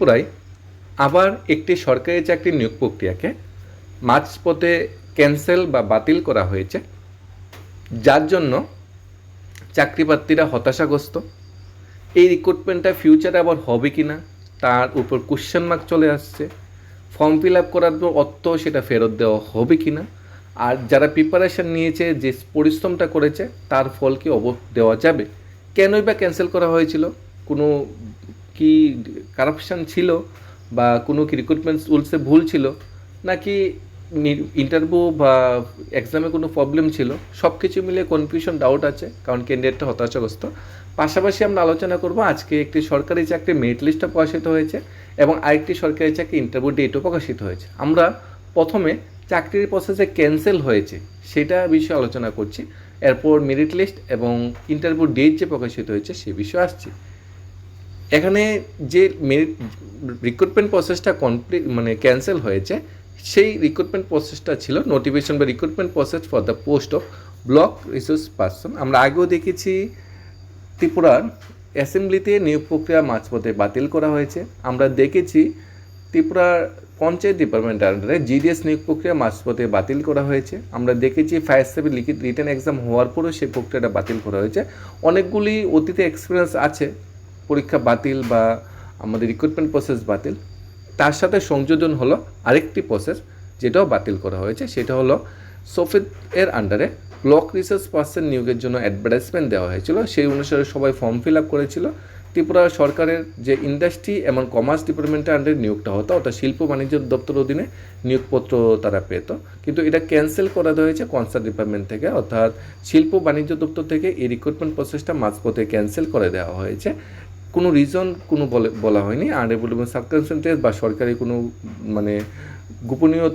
ত্রিপুরায় আবার একটি সরকারি চাকরির নিয়োগ প্রক্রিয়াকে মাঝপথে ক্যান্সেল বা বাতিল করা হয়েছে। যার জন্য চাকরিপ্রার্থীরা হতাশাগ্রস্ত। এই রিক্রুটমেন্টটা ফিউচারে আবার হবে কি না তার উপর কোশ্চেন মার্ক চলে আসছে। ফর্ম ফিল আপ করার পর অর্থ সেটা ফেরত দেওয়া হবে কি না আর যারা প্রিপারেশন নিয়েছে, যে পরিশ্রমটা করেছে, তার ফল কি অব, দেওয়া যাবে? কেনই বা ক্যান্সেল করা হয়েছিল? কোনো কি কারাপশান ছিল বা কোনো কি রিক্রুটমেন্ট রুলসে ভুল ছিল, নাকি ইন্টারভিউ বা এক্সামে কোনো প্রবলেম ছিল সব কিছু মিলে কনফিউশন ডাউট আছে, কারণ ক্যান্ডিডেটটা হতাশাগ্রস্ত। পাশাপাশি আমরা আলোচনা করব আজকে একটি সরকারি চাকরি মেরিট লিস্টটা প্রকাশিত হয়েছে এবং আরেকটি সরকারি চাকরি ইন্টারভিউ ডেটও প্রকাশিত হয়েছে। আমরা প্রথমে চাকরির প্রসেসে ক্যান্সেল হয়েছে, সেটা বিষয়ে আলোচনা করছি। এরপর মেরিট লিস্ট এবং ইন্টারভিউ ডেট যে প্রকাশিত হয়েছে সে বিষয়ে আসছি। এখানে যে রিক্রুটমেন্ট প্রসেসটা কমপ্লিট মানে ক্যান্সেল হয়েছে, সেই রিক্রুটমেন্ট প্রসেসটা ছিল নোটিফিকেশন বা recruitment process for the post of block resource person আমরা আগেও দেখেছি ত্রিপুরার অ্যাসেম্বলিতে নিয়োগ প্রক্রিয়া মাঝপথে বাতিল করা হয়েছে। আমরা দেখেছি ত্রিপুরার পঞ্চায়েত ডিপার্টমেন্টের আন্ডারে জিডিএস নিয়োগ প্রক্রিয়া মাঝপথে বাতিল করা হয়েছে। আমরা দেখেছি ফায়ার সার্ভিস লিখিত রিটার্ন এক্সাম হওয়ার পরেও সেই প্রক্রিয়াটা বাতিল করা হয়েছে। অনেকগুলি অতীতে এক্সপিরিয়েন্স আছে। পরীক্ষা বাতিল বা আমাদের রিক্রুটমেন্ট প্রসেস বাতিল, তার সাথে সংযোজন হলো আরেকটি প্রসেস যেটাও বাতিল করা হয়েছে, সেটা হলো সফেদ এর আন্ডারে ব্লক রিসার্চ পার্সন নিয়োগের জন্য অ্যাডভার্টাইজমেন্ট দেওয়া হয়েছিল। সেই অনুসারে সবাই ফর্ম ফিল আপ করেছিল। ত্রিপুরা সরকারের যে ইন্ডাস্ট্রি এবং কমার্স ডিপার্টমেন্টের আন্ডারে নিয়োগটা হতো, অর্থাৎ শিল্প বাণিজ্য দপ্তর অধীনে নিয়োগপত্র তারা পেত। কিন্তু এটা ক্যান্সেল করা হয়েছে কনসার্ট ডিপার্টমেন্ট থেকে, অর্থাৎ শিল্প বাণিজ্য দপ্তর থেকে এই রিক্রুটমেন্ট প্রসেসটা মাঝপথে ক্যান্সেল করে দেওয়া হয়েছে। কোনো রিজন কোনো বলে হয়নি। আনএভেলেবল সার্কামস্টেন্সেস বা সরকারি কোনো মানে গোপনীয়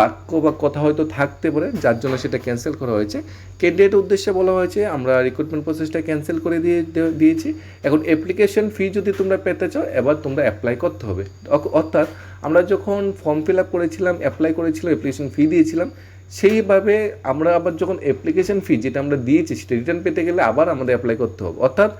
বাক্য বা কথা হয়তো থাকতে পারে, যার জন্য সেটা ক্যান্সেল করা হয়েছে। ক্যান্ডিডেট উদ্দেশ্যে বলা হয়েছে, আমরা রিক্রুটমেন্ট প্রসেসটা ক্যান্সেল করে দিয়ে দিয়েছি। এখন অ্যাপ্লিকেশন ফি যদি তোমরা পেতে চাও, এবার তোমরা অ্যাপ্লাই করতে হবে। অর্থাৎ আমরা যখন ফর্ম ফিল আপ করেছিলাম অ্যাপ্লাই করেছিলাম অ্যাপ্লিকেশন ফি দিয়েছিলাম, সেইভাবে আমরা আবার যখন অ্যাপ্লিকেশন ফি যেটা আমরা দিয়েছি, সেটা রিটার্ন পেতে গেলে আবার আমাদের অ্যাপ্লাই করতে হবে। অর্থাৎ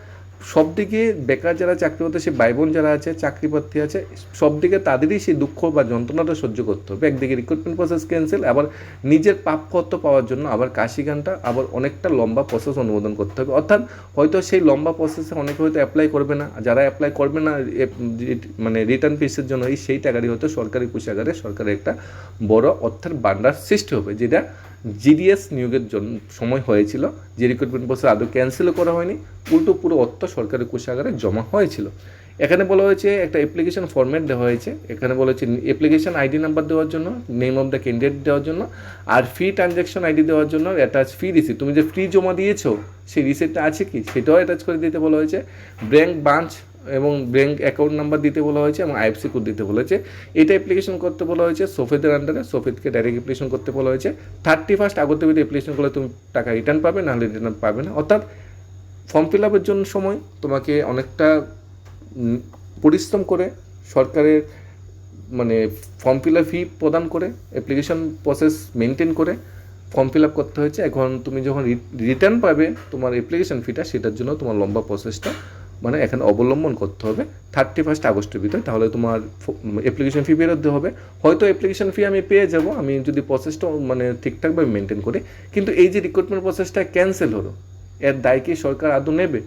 সব দিকে বেকার যারা চাকরি করতে, সে ভাই বোন যারা আছে চাকরি প্রার্থী আছে সব দিকে তাদেরই সেই দুঃখ বা যন্ত্রণাটা সহ্য করতে হবে। একদিকে রিক্রুটমেন্ট প্রসেস ক্যান্সেল আবার নিজের প্রাপ্যত্ব পাওয়ার জন্য আবার কাশি গানটা, আবার অনেকটা লম্বা প্রসেস অনুমোদন করতে হবে। অর্থাৎ হয়তো সেই লম্বা প্রসেসে অনেকে হয়তো অ্যাপ্লাই করবে না। যারা অ্যাপ্লাই করবে না মানে রিটার্ন ফিসের জন্য, এই সেই টাকারই হয়তো সরকারি কোষাগারে সরকারের একটা বড় অর্থের বান্ডার সৃষ্টি হবে, যেটা জিডিএস নিয়োগের জন্য সময় হয়েছিল, যে রিক্রুটমেন্ট প্রসেস আদৌ ক্যান্সেলও করা হয়নি, উল্টো পুরো অর্থ সরকারি কোষাগারে জমা হয়েছিল। এখানে বলা হয়েছে, একটা অ্যাপ্লিকেশন ফরম্যাট দেওয়া হয়েছে, এখানে বলা হয়েছে অ্যাপ্লিকেশন আইডি নাম্বার দেওয়ার জন্য নেম অফ দ্য ক্যান্ডিডেট দেওয়ার জন্য, আর ফি ট্রানজ্যাকশন আইডি দেওয়ার জন্য অ্যাটাচ ফি রিসিপ্ট তুমি যে ফি জমা দিয়েছ, সেই রিসিপ্টটা আছে কি? সেটাও অ্যাটাচ করে দিতে বলা হয়েছে। ব্যাঙ্ক ব্রাঞ্চ এবং ব্যাঙ্ক অ্যাকাউন্ট নাম্বার দিতে বলা হয়েছে এবং আইএফসি কোড দিতে বলা হয়েছে। এটা অ্যাপ্লিকেশন করতে বলা হয়েছে সোফেদের আন্ডারে সোফেদকে ডাইরেক্ট অ্যাপ্লিকেশন করতে বলা হয়েছে। থার্টি ফার্স্ট আগত ভিতরে অ্যাপ্লিকেশন করলে তুমি টাকা রিটার্ন পাবে, নাহলে রিটার্ন পাবে না। অর্থাৎ ফর্ম ফিল আপের জন্য সময়, তোমাকে অনেকটা পরিশ্রম করে সরকারের মানে ফর্ম ফিল আপ ফি প্রদান করে অ্যাপ্লিকেশন প্রসেস মেনটেন করে ফর্ম ফিল আপ করতে হয়েছে। এখন তুমি যখন রিটার্ন পাবে, তোমার অ্যাপ্লিকেশন ফিটা সেটার জন্য তোমার লম্বা প্রসেসটা মানে এখানে অবলম্বন করতে হবে থার্টি ফার্স্ট আগস্টের ভিতরে, তাহলে তোমার অ্যাপ্লিকেশন ফি বেরোতে হবে। হয়তো অ্যাপ্লিকেশন ফি আমি পেয়ে যাব, আমি যদি প্রসেসটা মানে ঠিকঠাকভাবে মেনটেন করি, কিন্তু এই যে রিক্রুটমেন্ট প্রসেসটা ক্যান্সেল হলো, এর দায় কি সরকার আদৌ নেবে?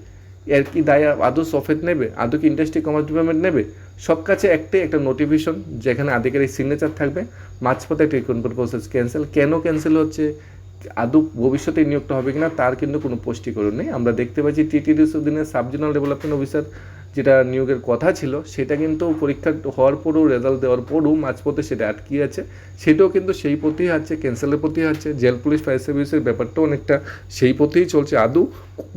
এর কি দায় আদৌ সফেদ নেবে? আদৌ কি ইন্ডাস্ট্রি কমার্স ডিপার্টমেন্ট নেবে? সব কাছে একটাই একটা নোটিফিকেশন যেখানে আধিকারিক সিগনেচার থাকবে, মাঝপথে একটা রিক্রুটমেন্ট প্রসেস ক্যান্সেল কেন ক্যান্সেল হচ্ছে? আদৌ ভবিষ্যতে নিয়োগটা হবে কিনা, তার কিন্তু কোনো পুষ্টিকরণ নেই। আমরা দেখতে পাচ্ছি T T sub zonal development officer যেটা নিয়োগের কথা ছিল, সেটা কিন্তু পরীক্ষা হওয়ার পরও রেজাল্ট দেওয়ার পরও মাঝপথে সেটা আটকে আছে। সেটাও কিন্তু সেই পথেই আছে ক্যান্সেলের পথেই আছে। জেল, পুলিশ ফায়ার সার্ভিসের ব্যাপারটাও অনেকটা সেই পথেই চলছে। আদৌ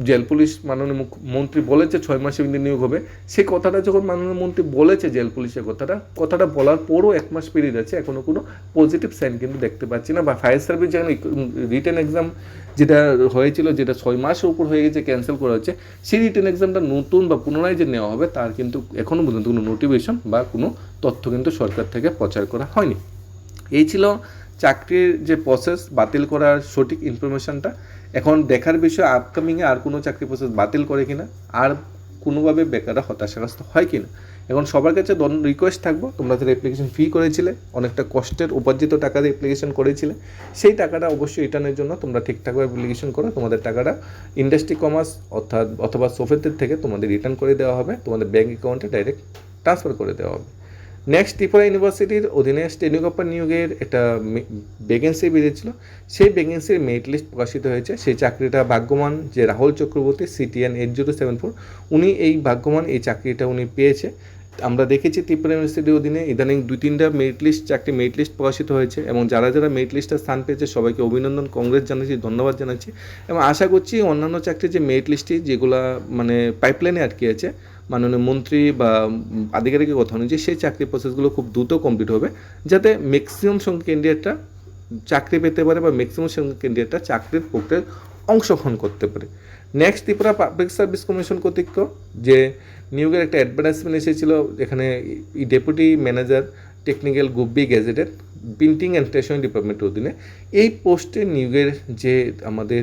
জেল, পুলিশ মাননীয় মুখ্যমন্ত্রী বলেছে ছয় মাসে নিয়োগ হবে। সেই কথাটা যখন মাননীয় মন্ত্রী বলেছে জেল, পুলিশের কথাটা কথাটা বলার পরও এক মাস পেরিয়ে যাচ্ছে এখনও কোনো পজিটিভ সাইন কিন্তু দেখতে পাচ্ছি না। বা ফায়ার সার্ভিস যেখানে রিটেন এক্সাম যেটা হয়েছিল, যেটা ছয় মাসের উপর হয়ে গেছে ক্যান্সেল করা হচ্ছে, সেই রিটেন এক্সামটা নতুন বা পুনরায় যে নেওয়া হবে, তার কিন্তু এখনও পর্যন্ত কোনো নোটিফিকেশন বা কোনো তথ্য কিন্তু সরকার থেকে প্রচার করা হয়নি। এই ছিল চাকরির যে প্রসেস বাতিল করার সঠিক ইনফরমেশনটা এখন দেখার বিষয় আপকামিংয়ে আর কোনো চাকরি প্রসেস বাতিল করে কিনা, আর কোনোভাবে বেকাররা হতাশাগ্রস্ত হয় কিনা এখন সবার কাছে রিকোয়েস্ট থাকব। তোমরা যারা অ্যাপ্লিকেশন ফি করেছিলে, অনেকটা কষ্টের উপার্জিত টাকা দিয়ে অ্যাপ্লিকেশন করেছিলে। সেই টাকাটা অবশ্যই রিটার্নের জন্য তোমরা ঠিকঠাকভাবে অ্যাপ্লিকেশন করো। তোমাদের টাকাটা ইন্ডাস্ট্রি কমার্স অর্থাৎ অথবা সোফেতের থেকে তোমাদের রিটার্ন করে দেওয়া হবে। তোমাদের ব্যাঙ্ক অ্যাকাউন্টে ডাইরেক্ট ট্রান্সফার করে দেওয়া হবে। নেক্সট ত্রিপুরা ইউনিভার্সিটির অধীনে স্টেনোগ্রাফার নিয়োগের একটা ভ্যাকেন্সি বেরিয়েছিল। সেই ভ্যাকেন্সির মেরিট লিস্ট প্রকাশিত হয়েছে। সেই চাকরিটা ভাগ্যমান যে Rahul Chakraborty CTN eight zero seven four উনি এই ভাগ্যমান এই চাকরিটা উনি পেয়েছে। আমরা দেখেছি ত্রিপুরা ইউনিভার্সিটির অধীনে ইদানিং দুই তিনটা মেরিট লিস্ট চারটি মেরিট লিস্ট প্রকাশিত হয়েছে এবং যারা যারা মেরিট লিস্টে স্থান পেয়েছে, সবাইকে অভিনন্দন কংগ্রেস জানাচ্ছি, ধন্যবাদ জানাচ্ছি এবং আশা করছি অন্যান্য চাকরির যে মেরিট লিস্টটি যেগুলা মানে পাইপলাইনে আটকে আছে, মাননীয় মন্ত্রী বা আধিকারিকের কথা অনুযায়ী সেই চাকরি প্রসেসগুলো খুব দ্রুত কমপ্লিট হবে, যাতে ম্যাক্সিমাম সংখ্যক ক্যান্ডিডেটরা চাকরি পেতে পারে বা ম্যাক্সিমাম সংখ্যক ক্যান্ডিডেটরা চাকরির প্রক্রিয়ায় অংশগ্রহণ করতে পারে। Next Tripura public service commission কর্তৃক যে নিয়োগের একটা অ্যাডভার্টাইজমেন্ট এসেছিল এখানে ডেপুটি ম্যানেজার টেকনিক্যাল গুব্বি গ্যাজেটেড প্রিন্টিং অ্যান্ড স্টেশনারি ডিপার্টমেন্টের অধীনে, এই পোস্টে নিয়োগের যে আমাদের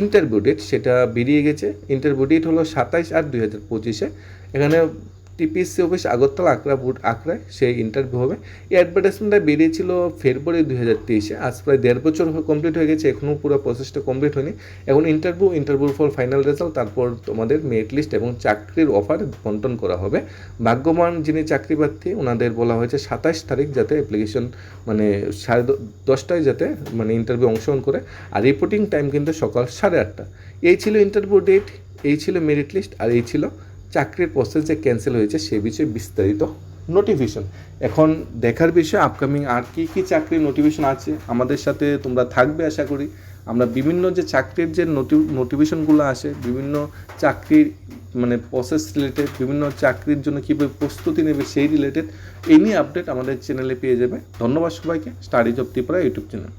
ইন্টারভিউ ডেট সেটা বেরিয়ে গেছে। ইন্টারভিউ ডেট হলো সাতাইশ আট দুই হাজার পঁচিশে। এখানে টিপিএসসি অফিস আগরতলা আকরা বুট আকরায় সেই ইন্টারভিউ হবে। এই অ্যাডভার্টাইজমেন্টটা বেরিয়েছিল ফেব্রুয়ারি দুই হাজার তেইশে, আজ প্রায় দেড় বছর কমপ্লিট হয়ে গেছে এখনও পুরো প্রসেসটা কমপ্লিট হয়নি। এখন ইন্টারভিউ ইন্টারভিউর ফর ফাইনাল রেজাল্ট তারপর তোমাদের মেরিট লিস্ট এবং চাকরির অফার বন্টন করা হবে। ভাগ্যবান যিনি চাকরি প্রার্থী ওনাদের বলা হয়েছে সাতাশ তারিখ যাতে অ্যাপ্লিকেশন মানে সাড়ে দশটায় যাতে মানে ইন্টারভিউ অংশগ্রহণ করে। আর রিপোর্টিং টাইম কিন্তু সকাল সাড়ে আটটা। এই ছিল ইন্টারভিউ ডেট এই ছিল মেরিট লিস্ট আর এই ছিল চাকরির প্রসেস যে ক্যান্সেল হয়েছে সে বিষয়ে বিস্তারিত নোটিফিকেশন এখন দেখার বিষয় আপকামিং আর কি কি চাকরির নোটিফিকেশন আছে? আমাদের সাথে তোমরা থাকবে আশা করি। আমরা বিভিন্ন যে চাকরির যে নোটি নোটিফিকেশনগুলো আসে, বিভিন্ন চাকরির মানে প্রসেস রিলেটেড বিভিন্ন চাকরির জন্য কীভাবে প্রস্তুতি নেবে সেই রিলেটেড এই নিয়ে আপডেট আমাদের চ্যানেলে পেয়ে যাবে। ধন্যবাদ সবাইকে। Studies of Tripura YouTube channel